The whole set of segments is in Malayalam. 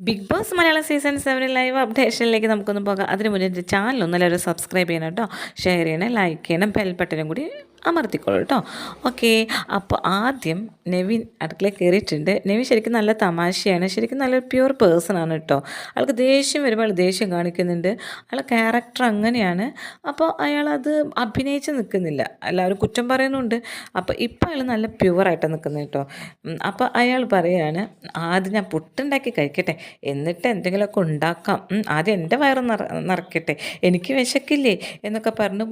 Big boss Malayalam season seven live അപ്ഡേഷനിലേക്ക് നമുക്കൊന്ന് പോകാം. അതിന് മുന്നേ ചാനൽ ഒന്നല്ല സബ്സ്ക്രൈബ് ചെയ്യണം കേട്ടോ. ഷെയർ ചെയ്യണം ലൈക്ക് ചെയ്യണം ബെൽ ബട്ടനും കൂടി അമർത്തിക്കോളൂ കേട്ടോ ഓക്കെ അപ്പോൾ ആദ്യം നെവിൻ അടുക്കളയിൽ കയറിയിട്ടുണ്ട് നെവിൻ ശരിക്കും നല്ല തമാശയാണ്. ശരിക്കും നല്ലൊരു പ്യുവർ പേഴ്സണാണ് കേട്ടോ ആൾക്ക് ദേഷ്യം വരുമ്പോൾ ആൾ ദേഷ്യം കാണിക്കുന്നുണ്ട്. അയാളെ ക്യാരക്ടർ അങ്ങനെയാണ്. അപ്പോൾ അയാളത് അഭിനയിച്ച് നിൽക്കുന്നില്ല. എല്ലാവരും കുറ്റം പറയുന്നുണ്ട്. അപ്പോൾ ഇപ്പോൾ അയാൾ നല്ല പ്യുവറായിട്ടാണ് നിൽക്കുന്നത് കേട്ടോ അപ്പോൾ അയാൾ പറയാണ് ആദ്യം ഞാൻ പുട്ടുണ്ടാക്കി കഴിക്കട്ടെ. എന്നിട്ട് എന്തെങ്കിലുമൊക്കെ ഉണ്ടാക്കാം. ആദ്യം എന്റെ വയറ് നിറ നിറയ്ക്കട്ടെ. എനിക്ക് വിശക്കില്ലേ? എന്നൊക്കെ പറഞ്ഞ്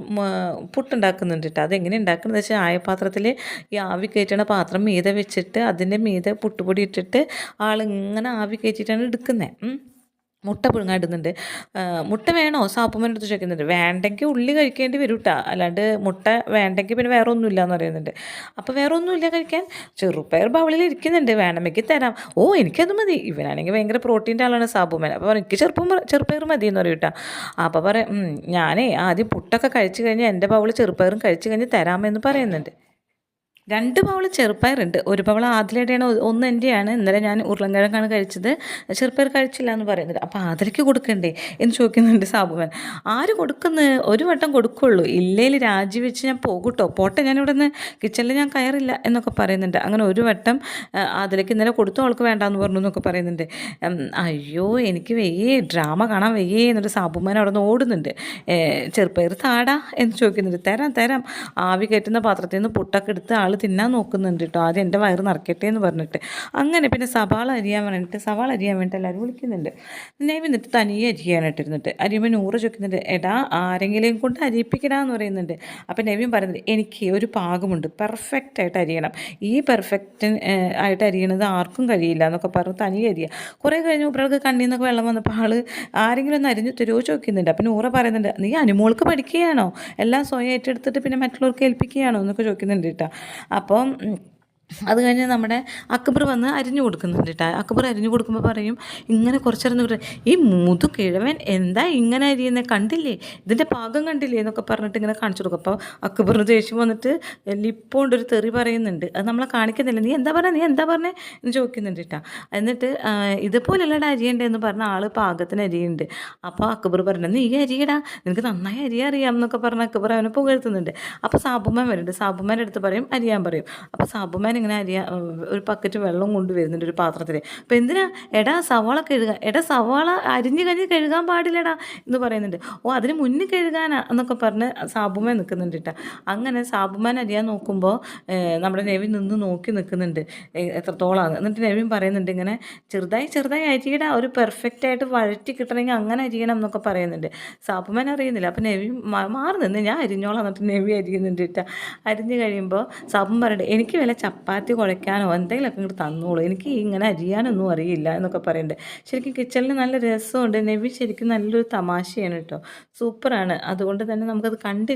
പുട്ടുണ്ടാക്കുന്നുണ്ട് കേട്ടോ അതെങ്ങനെ ഉണ്ടാക്കുന്നത്. വെച്ചാൽ ആയപാത്രത്തിൽ ഈ ആവി കയറ്റണ പാത്രം മീതെ വെച്ചിട്ട് അതിന്റെ മീതെ പുട്ടുപൊടി ഇട്ടിട്ട് ആളിങ്ങനെ ആവി കയറ്റിയിട്ടാണ് എടുക്കുന്നത്. മുട്ട പുഴുങ്ങാടുന്നുണ്ട് മുട്ട വേണോ? സാപ്പുമ്മന്റെ അടുത്ത് ചോദിക്കുന്നുണ്ട്. വേണ്ടെങ്കിൽ ഉള്ളി കഴിക്കേണ്ടി വരും കേട്ടോ അല്ലാണ്ട് മുട്ട വേണ്ടെങ്കിൽ പിന്നെ വേറെ ഒന്നുമില്ല എന്ന് പറയുന്നുണ്ട്. അപ്പോൾ വേറെ ഒന്നുമില്ല കഴിക്കാൻ? ചെറുപ്പയർ ബൗളിൽ ഇരിക്കുന്നുണ്ട്. വേണമെങ്കിൽ തരാം. ഓ എനിക്കത് മതി. ഇവനാണെങ്കിൽ ഭയങ്കര പ്രോട്ടീന്റെ ആളാണ് സാപ്പുമ്മൻ അപ്പോൾ എനിക്ക് ചെറുപ്പം ചെറുപ്പയർ മതി എന്ന് പറയും കേട്ടോ. അപ്പോൾ പറയാം ഞാനേ ആദ്യം പുട്ടൊക്കെ കഴിച്ചു കഴിഞ്ഞാൽ എന്റെ ബൗൾ ചെറുപ്പയറും കഴിച്ചു കഴിഞ്ഞ് തരാമെന്ന് പറയുന്നുണ്ട്. രണ്ട് ബൗൾ ചെറുപ്പയറുണ്ട് ഒരു പവള ആതിലയുടെയാണ് ഒന്ന് എന്റെയാണ് ഇന്നലെ ഞാൻ ഉരുളൻകിഴങ്ങാണ് കഴിച്ചത്. ചെറുപ്പയർ കഴിച്ചില്ല എന്ന് പറയുന്നത് അപ്പോൾ ആതിലയ്ക്ക് കൊടുക്കണ്ടേ എന്ന് ചോദിക്കുന്നുണ്ട് സാബുവൻ. ആര് കൊടുക്കുന്നത് ഒരു വട്ടം കൊടുക്കുള്ളൂ. ഇല്ലേൽ രാജിവെച്ച് ഞാൻ പോകൂട്ടോ. പോട്ടെ ഞാൻ ഇവിടെ നിന്ന് കിച്ചണിൽ ഞാൻ കയറില്ല എന്നൊക്കെ പറയുന്നുണ്ട്. അങ്ങനെ ഒരു വട്ടം ആതിലയ്ക്ക് ഇന്നലെ കൊടുത്തു അവൾക്ക് വേണ്ടാന്ന് പറഞ്ഞു എന്നൊക്കെ പറയുന്നുണ്ട്. അയ്യോ എനിക്ക് വെയ്യേ. ഡ്രാമ കാണാൻ വെയ്യേ എന്നിട്ട് സാബുമാൻ അവിടെ നിന്ന് ഓടുന്നുണ്ട് ചെറുപ്പയർ താടാ എന്ന് ചോദിക്കുന്നുണ്ട്. തരാം തരാം. ആവി കയറ്റുന്ന പാത്രത്തിൽ നിന്ന് പുട്ടൊക്കെ എടുത്ത് ആൾ തിന്നാൻ നോക്കുന്നുണ്ട് കേട്ടോ ആദ്യം എന്റെ വയറ് നിറക്കട്ടെ എന്ന് പറഞ്ഞിട്ട്. അങ്ങനെ പിന്നെ സവാള അരിയാൻ വേണ്ടിയിട്ട് സവാള അരിയാൻ വേണ്ടിയിട്ട് എല്ലാവരും വിളിക്കുന്നുണ്ട്. ഞാൻ എന്നിട്ട് തനിയെ അരിയാനായിട്ട് ഇരുന്നിട്ട് അരിയുമ്പോൾ നൂറ് ചോദിക്കുന്നുണ്ട് എടാ ആരെങ്കിലും കൊണ്ട് അരിയിപ്പിക്കടാന്ന് പറയുന്നുണ്ട്. അപ്പം നവീൻ പറയുന്നത് എനിക്ക് ഒരു പാകമുണ്ട്. പെർഫെക്റ്റ് ആയിട്ട് അരിയണം. ഈ പെർഫെക്റ്റ് ആയിട്ട് അരിയണത് ആർക്കും കഴിയില്ല എന്നൊക്കെ പറഞ്ഞ് തനിയെ അരിയുക കുറേ കഴിഞ്ഞ് ഒരാൾക്ക് കണ്ണിൽ നിന്നൊക്കെ വെള്ളം വന്നപ്പോൾ ആൾ ആരെങ്കിലും ഒന്ന് അരിഞ്ഞ് തരുമോ? ചോദിക്കുന്നുണ്ട്. അപ്പം നൂറ പറയുന്നുണ്ട് നീ അനുമോൾക്ക് പഠിക്കുകയാണോ? എല്ലാം സ്വയം ഏറ്റെടുത്തിട്ട് പിന്നെ മറ്റുള്ളവർക്ക് ഏൽപ്പിക്കുകയാണോ? എന്നൊക്കെ ചോദിക്കുന്നുണ്ട് കേട്ടോ അപ്പം അത് കഴിഞ്ഞ് നമ്മുടെ അക്ബർ വന്ന് അരിഞ്ഞു കൊടുക്കുന്നുണ്ട് കേട്ടോ അക്ബർ അരിഞ്ഞു കൊടുക്കുമ്പോൾ പറയും ഇങ്ങനെ കുറച്ചറിഞ്ഞു ഈ മുതു കിഴവൻ എന്താ ഇങ്ങനെ അരിയുന്നത് കണ്ടില്ലേ? ഇതിന്റെ പാകം കണ്ടില്ലേ? എന്നൊക്കെ പറഞ്ഞിട്ട് ഇങ്ങനെ കാണിച്ചു കൊടുക്കും. അപ്പോൾ അക്ബറിന് ദേഷ്യം വന്നിട്ട് ലിപ്പോണ്ട് ഒരു തെറി പറയുന്നുണ്ട്. അത് നമ്മളെ കാണിക്കുന്നില്ല. നീ എന്താ പറഞ്ഞത് നീ എന്താ പറഞ്ഞേ? എന്ന് ചോദിക്കുന്നുണ്ട് കേട്ടോ എന്നിട്ട് ഇതുപോലെയല്ലടാ ഇതുപോലെയല്ലടാ അരിയണ്ടേന്ന് പറഞ്ഞ ആൾ പാകത്തിന് അരിയുണ്ട് അപ്പോൾ അക്ബർ പറഞ്ഞു നീ അരിയടാ. നിനക്ക് നന്നായി അരി അറിയാം എന്നൊക്കെ പറഞ്ഞ് അക്ബർ അവനെ പുകഴ്ത്തുന്നുണ്ട്. അപ്പോൾ സാബുമാൻ വരുന്നുണ്ട്. സാബുമാന്റെ അടുത്ത് പറയും അരിയാൻ പറയും. അപ്പോൾ സാബുമാൻ ഇങ്ങനെ അരിയ ഒരു പക്കറ്റ് വെള്ളം കൊണ്ടുവരുന്നുണ്ട് ഒരു പാത്രത്തിൽ അപ്പോൾ എന്തിനാ? എടാ സവാള കഴുകാൻ എടാ സവാള അരിഞ്ഞ് കഴിഞ്ഞ് കഴുകാൻ പാടില്ലടാ എന്ന് പറയുന്നുണ്ട്. ഓ അതിന് മുന്നിൽ കഴുകാനാ എന്നൊക്കെ പറഞ്ഞ് സാബുമാൻ നിൽക്കുന്നുണ്ട് കേട്ടോ. അങ്ങനെ സാബുമാൻ അരിയാൻ നോക്കുമ്പോൾ നമ്മുടെ നെവിൻ നിന്ന് നോക്കി നിൽക്കുന്നുണ്ട് എത്രത്തോളമാണ് എന്നിട്ട് നെവിൻ പറയുന്നുണ്ട് ഇങ്ങനെ ചെറുതായി ചെറുതായി അരിയടാ. ഒരു പെർഫെക്റ്റ് ആയിട്ട് വഴറ്റി കിട്ടണമെങ്കിൽ അങ്ങനെ അരിയണം എന്നൊക്കെ പറയുന്നുണ്ട്. സാബുമാൻ അറിയുന്നില്ല. അപ്പം നെവി മാറി നിന്ന്. ഞാൻ അരിഞ്ഞോളാം എന്നിട്ട് നെവി അരിയുന്നുണ്ട് കേട്ടോ. അരിഞ്ഞ് കഴിയുമ്പോൾ സാബും പറയട്ടെ എനിക്ക് വല്ല ചപ്പാത്തി കുഴയ്ക്കാനോ എന്തെങ്കിലുമൊക്കെ ഇങ്ങോട്ട് തന്നോളൂ. എനിക്ക് ഇങ്ങനെ അരിയാനൊന്നും അറിയില്ല എന്നൊക്കെ പറയുന്നുണ്ട് ശരിക്കും കിച്ചണിൽ നല്ല രസമുണ്ട്. നെവി ശരിക്കും നല്ലൊരു തമാശയാണ് കേട്ടോ. സൂപ്പറാണ്. അതുകൊണ്ട് തന്നെ നമുക്കത് കണ്ടി